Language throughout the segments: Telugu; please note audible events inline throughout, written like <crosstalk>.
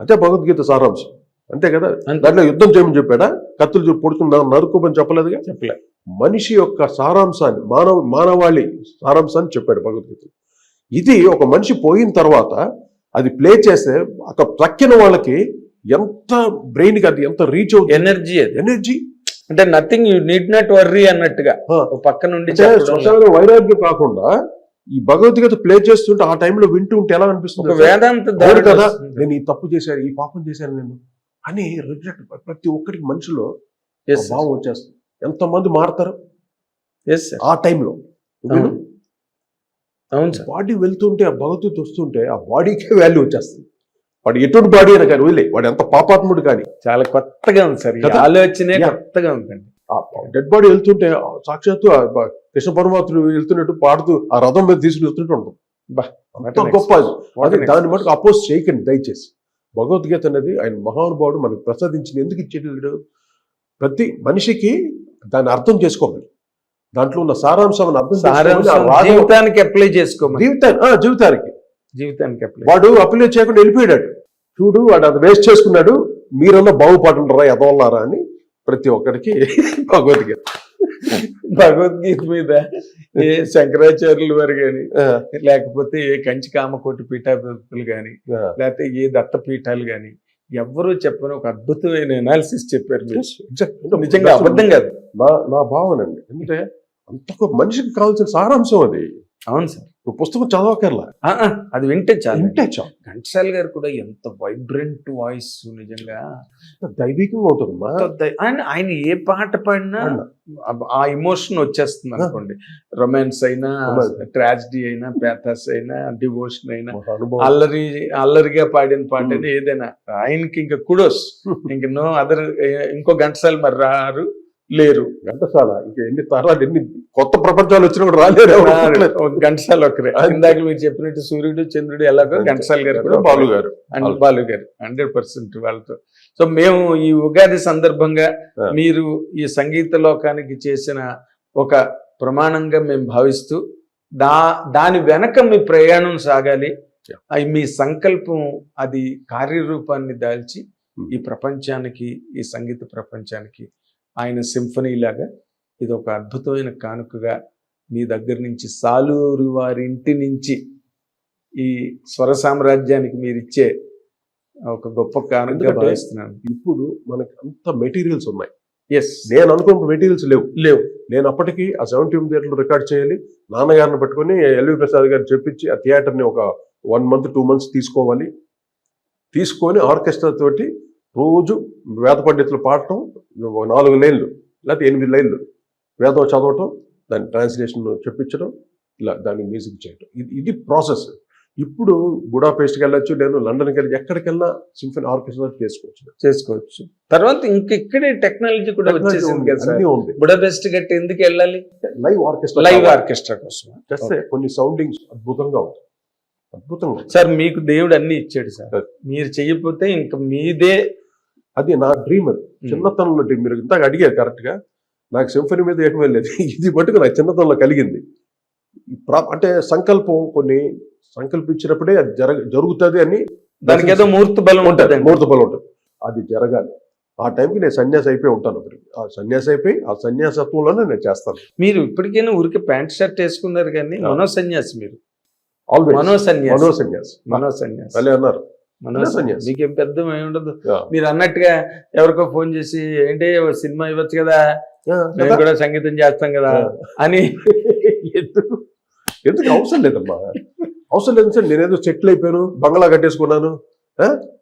అదే భగవద్గీత సారాంశం. అంతే కదా. దాంట్లో యుద్ధం చేయమని చెప్పాడా? కత్తులు చూ- పొడుచుకుని న- నరుకోమని చెప్పలేదుగా? చెప్పలే. మనిషి యొక్క సారాంశాన్ని మానవ మానవాళి సారాంశాన్ని చెప్పాడు భగవద్గీత ఇది ఒక మనిషి పోయిన తర్వాత అది ప్లే చేస్తే అక్కడ తక్కిన వాళ్ళకి ఎంత బ్రెయిన్కి అది ఎంత రీచ్ అవుతుంది? ఎనర్జీ అది. ఎనర్జీ అంటే nothing you need not worry అన్నట్టుగా పక్క నుండి వైరాగ్యం కాకుండా ఈ భగవద్గీత ప్లే చేస్తుంటే ఆ టైంలో వింటూ ఉంటే ఎలా అనిపిస్తుంది వేదాంత కదా. నేను ఈ తప్పు చేశాను ఈ పాపం చేశాను నేను అని రిగ్రెట్ ప్రతి ఒక్కరికి మనిషిలో. భావం వచ్చేస్తుంది ఎంతమంది మారుతారు. ఆ టైంలో అవును. అవును సార్ బాడీ వెళ్తుంటే ఆ భగవద్గీత వస్తుంటే ఆ బాడీకే వాల్యూ వచ్చేస్తుంది వాడు ఎటువంటి బాడీ అయినా కానీ వదిలే వాడు ఎంత పాపాత్ముడు కానీ చాలా కొత్తగా ఉంది సార్? ఆలోచనే. కొత్తగా ఉందండి డెడ్ బాడీ వెళ్తుంటే సాక్షాత్తు కృష్ణ పరమాత్ముడు వెళ్తున్నట్టు పాడుతూ ఆ రథం మీద తీసుకుని వెళ్తుంటే ఉంటుంది. అంత గొప్ప అది. దాన్ని మటుకు అపోజ్ చేయకండి దయచేసి. భగవద్గీత అనేది ఆయన మహానుభావుడు మనకు ప్రసాదించిన ఎందుకు ఇచ్చేటప్పుడు ప్రతి మనిషికి దాన్ని అర్థం చేసుకోవాలి. దాంట్లో ఉన్న సారాంశం జీవితానికి అప్లై చేసుకోమని. జీవితాన్ని ఆ, జీవితానికి. జీవితానికి అప్లై వాడు అప్లై చేయకుండా వెళ్ళిపోయాడు. చూడు వాడు అది వేస్ట్ చేసుకున్నాడు. మీరన్నా బాగుపడుంటారా ఎదవల్లారా అని ప్రతి ఒక్కరికి భగవద్గీత. భగవద్గీత మీద ఏ <laughs> శంకరాచార్యులు వారు గాని ఆ, లేకపోతే ఏ కంచి కామకోటి పీఠాధిపతులు గాని ఆ. లేకపోతే ఏ దత్త పీఠాలు గాని ఎవ్వరూ చెప్పని ఒక అద్భుతమైన ఎనాలిసిస్ చెప్పారు మీరు. నిజంగా అబద్ధం కాదు. నా నా భావనండి ఎందుకంటే అంత మనిషికి కావాల్సిన సారాంశం అది. అవును సార్. నువ్వు పుస్తకం చదవకర్లా అది వింటే చాలు. వింటే చాలు. ఘంటసాల గారు కూడా ఎంత వైబ్రెంట్ వాయిస్ నిజంగా. దైవికంగా ఉంటుందమ్మా ఎంత దై- ఆయన ఆయన ఏ పాట పాడినా. ఆ- ఇమోషన్ వచ్చేస్తుంది అనుకోండి. రొమాన్స్ అయినా. ట్రాజిడీ అయినా ప్యాథస్ అయినా డివోషన్ అయినా అల్లరి అల్లరిగా పాడిన పాట అయినా ఏదైనా. ఆయనకి ఇంకా కుడోస్ <laughs> ఇంక నో అదర్ ఇంకో ఘంటసాల మరి రారు. లేరు. ఘంటసాల. ఇంకా ఎన్ని తరాలు ఎన్ని కొత్త ప్రపంచాలు వచ్చినా కూడా రాలేరు ఘంటసాల ఒకరే. ఇందాక మీరు చెప్పినట్టు సూర్యుడు చంద్రుడు ఎలాగో ఘంటసాల గారు కూడా బాలు గారు అండ్ బాలు. గారు హండ్రెడ్ పర్సెంట్ వాళ్ళతో. సో మేము ఈ ఉగాది సందర్భంగా. మీరు ఈ సంగీత లోకానికి చేసిన ఒక ప్రమాణంగా మేము భావిస్తూ దా దాని వెనక మీ ప్రయాణం సాగాలి. మీ సంకల్పం అది కార్యరూపాన్ని దాల్చి. ఈ ప్రపంచానికి ఈ సంగీత ప్రపంచానికి ఆయన సింఫనీ లాగా ఇది ఒక అద్భుతమైన కానుకగా మీ దగ్గర నుంచి సాలూరు వారి ఇంటి నుంచి ఈ స్వర సామ్రాజ్యానికి మీరు ఇచ్చే ఒక గొప్ప కానుకగా భావిస్తున్నాను. ఇప్పుడు మనకి అంత మెటీరియల్స్ ఉన్నాయి. ఎస్ నేను అనుకున్న మెటీరియల్స్ లేవు. లేవు. నేను అప్పటికి ఆ సెవెంటీ థియేటర్లో రికార్డ్ చేయాలి. నాన్నగారిని పట్టుకొని ఎల్వి ప్రసాద్ గారిని చెప్పించి ఆ థియేటర్ని ఒక వన్ మంత్ టూ మంత్స్ తీసుకోవాలి. తీసుకొని ఆర్కెస్ట్రా తోటి రోజు వేద పండితులు పాడటం నాలుగు లైన్లు లేకపోతే ఎనిమిది లైన్లు వేదం చదవటం దాని ట్రాన్స్లేషన్ చెప్పించడం ఇలా దానికి మ్యూజిక్ చేయటం. ఇది ఇది ప్రాసెస్ ఇప్పుడు బుడాపేస్ట్కి వెళ్ళొచ్చు నేను లండన్కి వెళ్ళి ఎక్కడికి వెళ్ళినా సింఫనీ ఆర్కెస్ట్రా చేసుకోవచ్చు. చేసుకోవచ్చు. తర్వాత ఇంక ఇక్కడే టెక్నాలజీ కూడా వచ్చేసింది ఉంది బుడబెస్ట్ గట్టి ఎందుకు వెళ్ళాలి? లైవ్ ఆర్కెస్ట్రా లైవ్ ఆర్కెస్ట్రా కోసం. చేస్తే కొన్ని సౌండింగ్స్ అద్భుతంగా ఉంటాయి. అద్భుతంగా ఉంటాయి. సార్ మీకు దేవుడు అన్ని ఇచ్చాడు సార్. మీరు చెయ్యకపోతే ఇంక మీదే అది నా డ్రీమ్ అది. చిన్నతనంలో డ్రీమ్ మీరు ఇంతగా అడిగారు కరెక్ట్గా. నాకు సింఫనీ మీద ఏకమే లేదు. ఇది మటుకు నాకు చిన్నతనంలో కలిగింది. అంటే సంకల్పం కొన్ని సంకల్పించినప్పుడే అది జరగ జరుగుతుంది అని దానికి ఏదో మూర్తి బలం ఉంటుంది. ముహూర్త బలం ఉంటుంది. అది జరగాలి. ఆ టైంకి నేను సన్యాసి అయిపోయి ఉంటాను ఆ సన్యాసి అయిపోయి ఆ సన్యాసత్వంలోనే నేను చేస్తాను. మీరు ఇప్పటికైనా ఊరికి ప్యాంట్ షర్ట్ వేసుకున్నారు కానీ. మనో సన్యాసి మీరు. అన్నారు. మీకేం పెద్ద ఉండదు. మీరు అన్నట్టుగా ఎవరికో ఫోన్ చేసి ఏంటి సినిమా ఇవ్వచ్చు కదా? మేము? కూడా సంగీతం చేస్తాం కదా. అని. ఎందుకు? ఎందుకు? అవసరం లేదమ్మా. అవసరం లేదు సార్ నేనేదో సెటిల్ అయిపోయాను బంగ్లా కట్టేసుకున్నాను?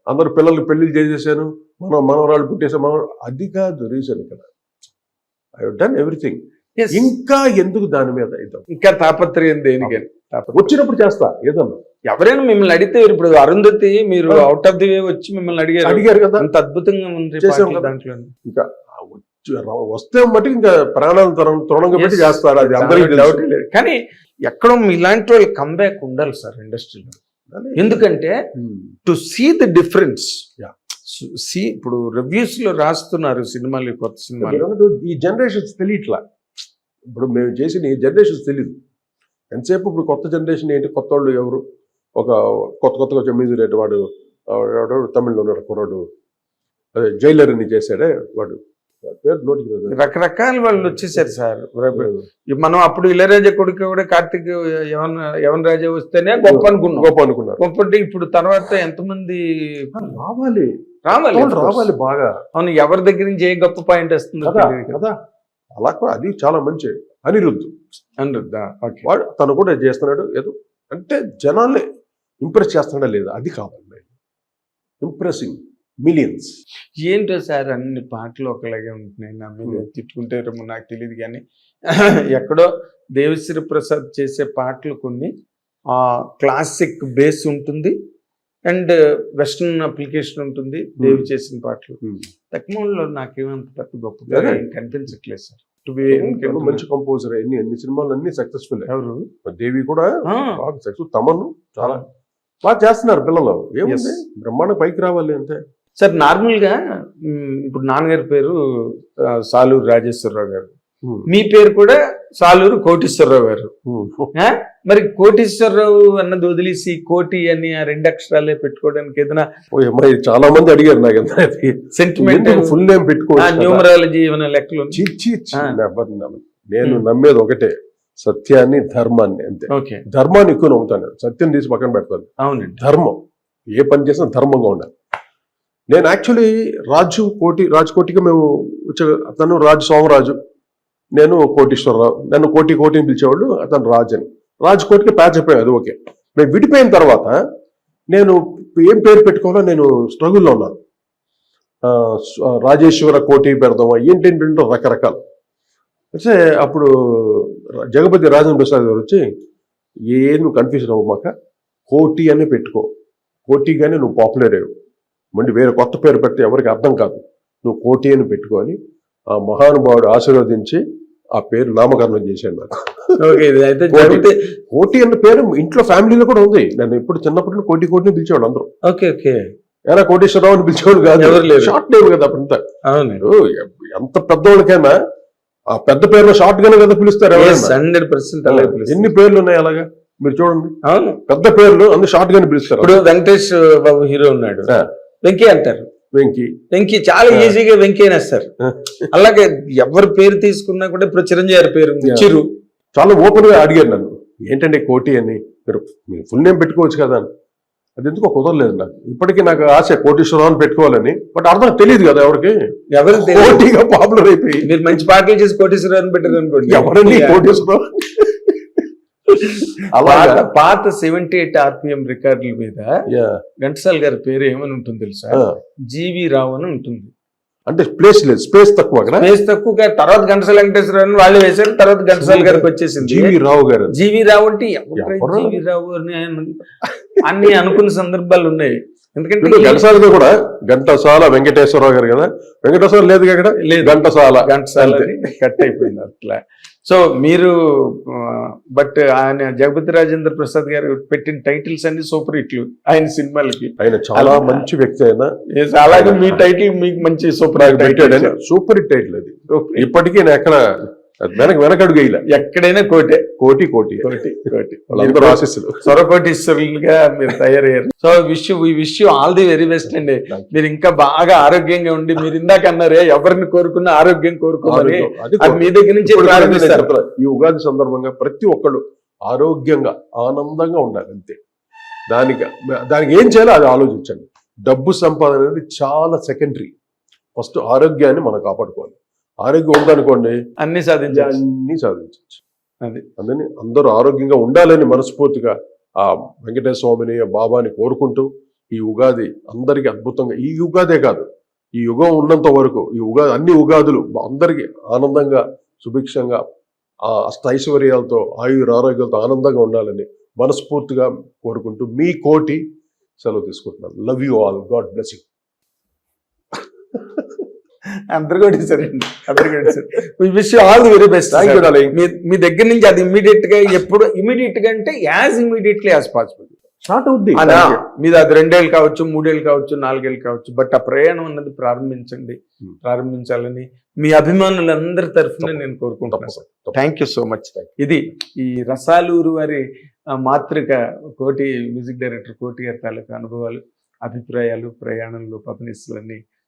అందరు పిల్లలకి పెళ్ళి చేసేసాను మన మనవరాళ్ళు పుట్టేసాను మన అది కాదు రీజన్ ఇక్కడ. I done everything. ఇంకా ఎందుకు దాని మీద ఇంకా తాపత్రయం దేనికని. వచ్చినప్పుడు చేస్తా ఏదన్నా ఎవరైనా మిమ్మల్ని అడిగితే ఇప్పుడు అరుంధతి మీరు. అవుట్ ఆఫ్ ది వే వచ్చి మిమ్మల్ని అడిగారు అడిగారు కదా అంత అద్భుతంగా ఉంది. దాంట్లో ఇంకా వస్తే మట్టి ఇంకా ప్రాణాలు తరం తృణంగా పెట్టి. చేస్తారు అది అందరికీ డౌట్. లేదు కానీ ఎక్కడో ఇలాంటి వాళ్ళు కంబ్యాక్ ఉండాలి సార్ ఇండస్ట్రీలో ఎందుకంటే. To see the difference. See ఇప్పుడు రివ్యూస్లో రాస్తున్నారు సినిమాలు కొత్త సినిమాలు ఈ జనరేషన్స్ తెలియట్లా ఇప్పుడు మేము చేసిన ఈ జనరేషన్స్ తెలియదు ఎంతసేపు ఇప్పుడు కొత్త జనరేషన్ ఏంటి? కొత్త వాళ్ళు ఎవరు? ఒక కొత్త కొత్తగా మ్యూజిక్ రేట్ వాడు తమిళ్ళో ఉన్నాడు కుర్రాడు. అదే జైలర్ అని చేశాడే వాడు. పేరు నోటికి. రకరకాల వాళ్ళు వచ్చేసారు సార్. మనం అప్పుడు ఇళయరాజా కొడుకు కూడా కార్తీక్ యవన్ యవన్ రాజా వస్తేనే గొప్ప అనుకున్నాం. గొప్ప అనుకున్నారు. గొప్ప అంటే ఇప్పుడు తర్వాత ఎంతమంది రావాలి. రావాలి రావాలి బాగా. అవును ఎవరి దగ్గర నుంచి ఏ గొప్ప పాయింట్ వస్తుందో కదా. అలా కూడా అది చాలా మంచి. అనిరుద్ధ్. అనిరుద్ధా వాడు తను కూడా చేస్తున్నాడు ఏదో అంటే జనాల్ని ఇంప్రెస్ చేస్తున్నాడా లేదా? అది కావాలి ఇంప్రెసింగ్ మిలియన్స్ ఏంటో సార్ అన్ని పాటలు ఒకలాగే ఉంటున్నాయి. నా మీద తిట్టుకుంటారేమో నాకు తెలియదు కానీ ఎక్కడో దేవిశ్రీ ప్రసాద్ చేసే పాటలు కొన్ని క్లాసిక్ బేస్ ఉంటుంది అండ్ వెస్ట్రన్ అప్లికేషన్ ఉంటుంది దేవి చేసిన పాటలు. తక్కువలో నాకేమంత పెద్ద గొప్పగా కనిపించట్లేదు సార్. టు బి మంచి కంపోజర్ ఎన్ని ఎన్ని సినిమాలు అన్ని సక్సెస్ఫుల్ ఎవరు? దేవి కూడా బాగా సక్సెస్ తమను చాలా బాగా చేస్తున్నారు పిల్లలు. ఏముంది. బ్రహ్మాండ పైకి రావాలి అంతే. సార్ నార్మల్గా ఇప్పుడు నాన్నగారి పేరు సాలూరు రాజేశ్వరరావు గారు. మీ పేరు కూడా సాలూరు కోటేశ్వరరావు గారు? మరి కోటేశ్వరరావు అన్నది వదిలేసి కోటి అని ఆ రెండు అక్షరాలే పెట్టుకోవడానికి ఏదైనా చాలా మంది అడిగారు నాకు సెంటిమెంట్ ఫుల్ నేమ్. న్యూమరాలజీ ఏమైనా లెక్కలు. నేను. నమ్మేది ఒకటే సత్యాన్ని ధర్మాన్ని అంతే. ధర్మాన్ని ఎక్కువ నమ్ముతాను సత్యం తీసి పక్కన పెడతాను. అవునండి. ధర్మం. ఏ పని చేసినా ధర్మంగా ఉండాలి. నేను యాక్చువల్లీ రాజు కోటి రాజు కోటికి మేము వచ్చే అతను రాజు సోమరాజు. నేను కోటీశ్వరరావు నన్ను కోటి కోటిని పిలిచేవాళ్ళు అతను రాజు అని. రాజు కోటికి పేరు చెప్పాను అది ఓకే. మేము విడిపోయిన తర్వాత నేను ఏం పేరు పెట్టుకోవాలో నేను స్ట్రగుల్లో ఉన్నాను. రాజేశ్వర కోటి పెడదామా ఏంటేంటంటే రకరకాలు. అయితే అప్పుడు జగపతి రాజేంద్ర ప్రసాద్ గారు వచ్చి ఏం నువ్వు కన్ఫ్యూజన్ అవ్వమాక కోటి అని పెట్టుకో. కోటిగానే నువ్వు పాపులర్ అయ్యావు. మళ్ళీ వేరే కొత్త పేరు పెడితే ఎవరికి అర్థం కాదు. నువ్వు కోటి అని పెట్టుకొని ఆ మహానుభావుడు ఆశీర్వదించి ఆ పేరు నామకరణం చేశాడు నాకు. ఓకే ఇది అయితే కోటి. అన్న పేరు ఇంట్లో ఫ్యామిలీలో కూడా ఉంది. నేను ఇప్పుడు చిన్నప్పటి కోటి కోటిని పిలిచేవాడు అందరూ. Okay okay. ఎలా కోటేశ్వరరావు అని పిలిచేవాడు కాదు. షార్ట్ నేమ్ కదా అప్పుడంతా. అవును. ఎంత పెద్దవాళ్ళకైనా ఆ పెద్ద పేరులో షార్ట్ గానే కదా పిలుస్తారు హండ్రెడ్ పర్సెంట్. ఎన్ని పేర్లు ఉన్నాయి అలాగా? మీరు చూడండి. అవును. పెద్ద పేర్లు అన్ని షార్ట్ గానే పిలుస్తారు. ఇప్పుడు వెంకటేష్ బాబు హీరో ఉన్నాడు. ఆ. వెంకీ అంటారు. వెంకీ. వెంకీ చాలా. ఈజీగా వెంకీ అనేస్తారు ఆ. అలాగే ఎవరి పేరు తీసుకున్నా కూడా ఇప్పుడు చిరంజీవి గారి పేరు. చిరు. చాలా ఓపెన్గా అడిగారు నన్ను. ఏంటంటే కోటి అని? మీరు మీరు ఫుల్ నేమ్ పెట్టుకోవచ్చు కదా అని. అది ఎందుకో కుదరలేదు నాకు. ఇప్పటికీ నాకు ఆశ కోటీశ్వరరావు అని పెట్టుకోవాలని. బట్ అర్థం తెలియదు కదా ఎవరికి? ఎవరు తెలియదు. కోటిగా పాపులర్ అయిపోయి. మీరు మంచి పాటలు చేసి కోటేశ్వరరావు పెట్టారు అనుకోండి. ఎవరండి. కోటీశ్వరరావు? పాత సెవెంటీ ఎయిట్ ఆర్పిఎం రికార్డుల మీద. ఘంటసాల గారి పేరు ఏమని ఉంటుంది తెలుసా. జీవి రావు అని ఉంటుంది. అంటే ప్లేస్ లేదు స్పేస్ తక్కువ స్పేస్ తక్కువగా తర్వాత ఘంటసాల వెంకటేశ్వరరావు అని వాళ్ళు వేశారు తర్వాత ఘంటసాల గారికి వచ్చేసింది. జీవి రావు గారు. జీవి రావు అంటే? జీవి రావు అని అన్ని అనుకున్న సందర్భాలు ఉన్నాయి. ఎందుకంటే ఘంటసాలతో కూడా ఘంటసాల వెంకటేశ్వరరావు గారు కదా? వెంకటేశ్వర లేదు అక్కడ లేదు. ఘంటసాల. ఘంటసాల కట్ అయిపోయింది అట్లా. సో మీరు బట్ ఆయన జగపతి రాజేంద్ర ప్రసాద్ గారు పెట్టిన టైటిల్స్ అన్ని సూపర్ హిట్లు ఆయన సినిమాలకి. ఆయన చాలా మంచి వ్యక్తి Yes, అలాగే మీ టైటిల్ మీకు మంచి సూపర్ పెట్టాడని సూపర్ హిట్ టైటిల్ అది. ఇప్పటికీ నేను ఎక్కడ వెనక వెనకడుగు వేయలే ఎక్కడైనా కోటే. కోటి కోటి. కోటి కోటి. <laughs> ఆశిస్సులు. మీరు తయారయ్యారు. సో విష్ ఈ wish all the very best అండి. మీరు ఇంకా బాగా ఆరోగ్యంగా ఉండి మీరు ఇందాక అన్నారే ఎవరిని కోరుకున్నా ఆరోగ్యం ఆరోగ్యం. అది మీ దగ్గర నుంచి ప్రారంభిస్తారు. ఈ ఉగాది సందర్భంగా ప్రతి ఒక్కళ్ళు ఆరోగ్యంగా ఆనందంగా ఉండాలి అంతే. దానికి దానికి ఏం చేయాలో అది ఆలోచించండి. డబ్బు సంపాదన అనేది చాలా సెకండరీ. ఫస్ట్ ఆరోగ్యాన్ని మనం కాపాడుకోవాలి. ఆరోగ్యం ఉందనుకోండి అన్ని సాధించాలి అన్ని సాధించవచ్చు. అది. అందుకని అందరూ ఆరోగ్యంగా ఉండాలని మనస్ఫూర్తిగా ఆ వెంకటేశ్వర స్వామిని బాబాని కోరుకుంటూ ఈ ఉగాది అందరికీ అద్భుతంగా ఈ ఉగాదే కాదు ఈ యుగం ఉన్నంత వరకు ఈ ఉగాది అన్ని ఉగాదులు అందరికీ ఆనందంగా సుభిక్షంగా ఆ అష్ట ఐశ్వర్యాలతో ఆయుర ఆరోగ్యాలతో ఆనందంగా ఉండాలని మనస్ఫూర్తిగా కోరుకుంటూ మీ కోటి సెలవు తీసుకుంటున్నాను. Love you all God bless you అందరు కొట్టేశారండి. అందరు కొట్టేశారు. Wish all the very best thank you darling మీ దగ్గర నుంచి అది ఇమీడియట్గా ఎప్పుడు ఇమీడియట్గా అంటే as immediately as possible start అవుద్ది. మీద అది రెండేళ్ళు కావచ్చు మూడేళ్ళు కావచ్చు నాలుగేళ్ళు కావచ్చు బట్ ఆ ప్రయాణం అన్నది ప్రారంభించండి. Hmm. ప్రారంభించాలని మీ అభిమానులందరి తరఫున నేను కోరుకుంటున్నాను తప్పకుండా. థ్యాంక్ యూ సో మచ్ ఇది ఈ రసాలూరు వారి మాతృక కోటి మ్యూజిక్ డైరెక్టర్ కోటి గారి తాలూకా అనుభవాలు అభిప్రాయాలు ప్రయాణంలో పతనిస్తులన్నీ